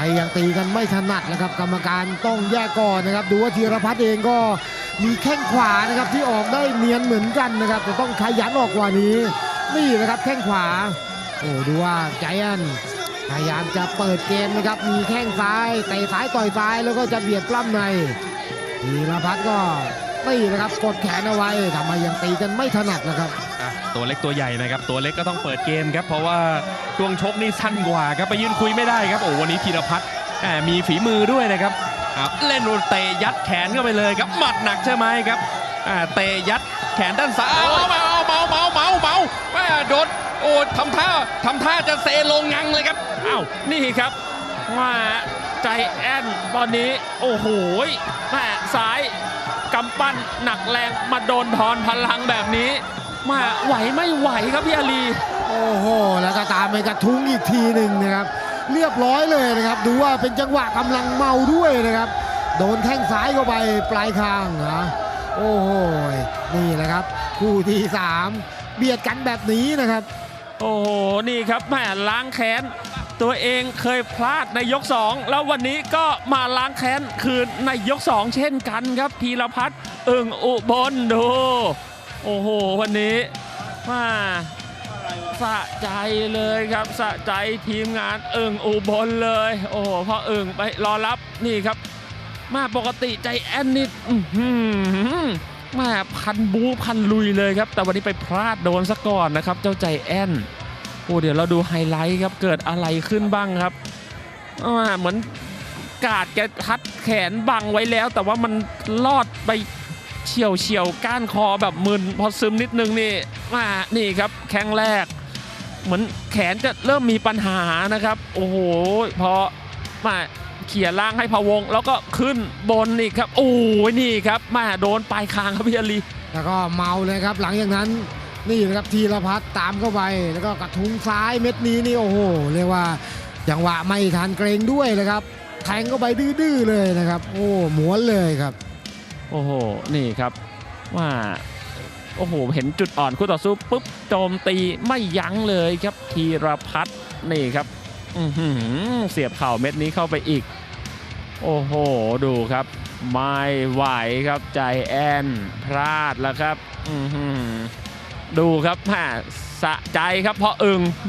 ในยังตีกันไม่ถนัดนะครับ กรรมการต้องแยกก่อนนะครับ ดูว่าธีรพัฒน์เองก็มีแข้งขวานะครับที่ออกได้เนียนเหมือนกันนะครับแต่ต้องขยันออกกว่านี้ นี่นะครับแข้งขวาโอ้ดูว่าใจแอนพยายามจะเปิดเกมนะครับ มีแข้งซ้ายเตะซ้ายต่อยซ้ายแล้วก็จะเบียดปล้ำในธีรพัฒน์ก็ ตีนะครับกดแขนเอาไว้ทำไมยังตีกันไม่ถนัดนะครับ อะตัวเล็กตัวใหญ่นะครับ ตัวเล็กก็ต้องเปิดเกมครับ เพราะว่าช่วงชกนี่สั้นกว่าครับไปยืนคุยไม่ได้ครับโอ้วันนี้ธีรพัฒน์แหมมีฝีมือด้วยนะครับอะเล่นโดนเตะยัดแขนเข้าไปเลยครับหมัดหนักใช่ไหมครับอะเตะยัดแขนด้านซ้ายเอาเมาเมาเมาเมาเมาแม่โดนโอ้ทำท่าทำท่าจะเซลงงังเลยครับอ้าวนี่ครับว่า ใจแอนตอนนี้ โอ้โหแม่ซ้ายกำปั้นหนักแรงมาโดนทอนพลังแบบนี้มาไหวไม่ไหวครับพี่อาลี โอ้โห แล้วก็ตามไปกระทุ้งอีกทีหนึ่งนะครับ เรียบร้อยเลยนะครับ ดูว่าเป็นจังหวะกำลังเมาด้วยนะครับ โดนแข้งซ้ายเข้าไปปลายคางนะโอ้โห นี่แหละครับ คู่ที่สามเบียดกันแบบนี้นะครับ โอ้โห นี่ครับแม่ล้างแค้น ตัวเองเคยพลาดในยก 2 แล้ววันนี้ก็มาล้างแค้นคืนในยก 2 เช่นกันครับพีรพัฒน์เอิงอุบลดู โอ้โห วันนี้มาสะใจเลยครับสะใจทีมงานเอิงอุบลเลย โอ้โหพอเอิงไปรอรับนี่ครับ มาปกติใจแอนนี่มาพันบูพันลุยเลยครับ แต่วันนี้ไปพลาดโดนซะก่อนนะครับ เจ้าใจแอน โอ้เดี๋ยวเราดูไฮไลท์ครับเกิดอะไรขึ้นบ้างครับอ่าเหมือนกาดแกทัดแขนบังไว้แล้ว แต่ว่ามันลอดไปเฉียวเฉียวก้านคอแบบมึนพอซึมนิดนึงนี่มานี่ครับแข้งแรก เหมือนแขนจะเริ่มมีปัญหานะครับ โอ้โหพอมาเขี่ยล่างให้พะวง แล้วก็ขึ้นบนอีกครับ โอ้ยนี่ครับมาโดนปลายคางครับพี่อลีแล้วก็เมาเลยครับ หลังจากนั้น นี่นะครับธีรพัฒน์ตามเข้าไปแล้วก็กระทุ้งซ้ายเม็ดนี้นี่โอ้โหเรียกว่าจังหวะไม่ทันเกรงด้วยนะครับแทงเข้าไปดื้อๆเลยนะครับ โอ้หมวนเลยครับ โอ้โหนี่ครับว่าโอ้โหเห็นจุดอ่อนคู่ต่อสู้ปุ๊บโจมตีไม่ยั้งเลยครับธีรพัฒน์นี่ครับอือหือเสียบเข่าเม็ดนี้เข้าไปอีก โอ้โห ดูครับ ไม่ไหวครับใจแอนพลาดแล้วครับ อื ดูครับแม่สะใจครับเพราะอึง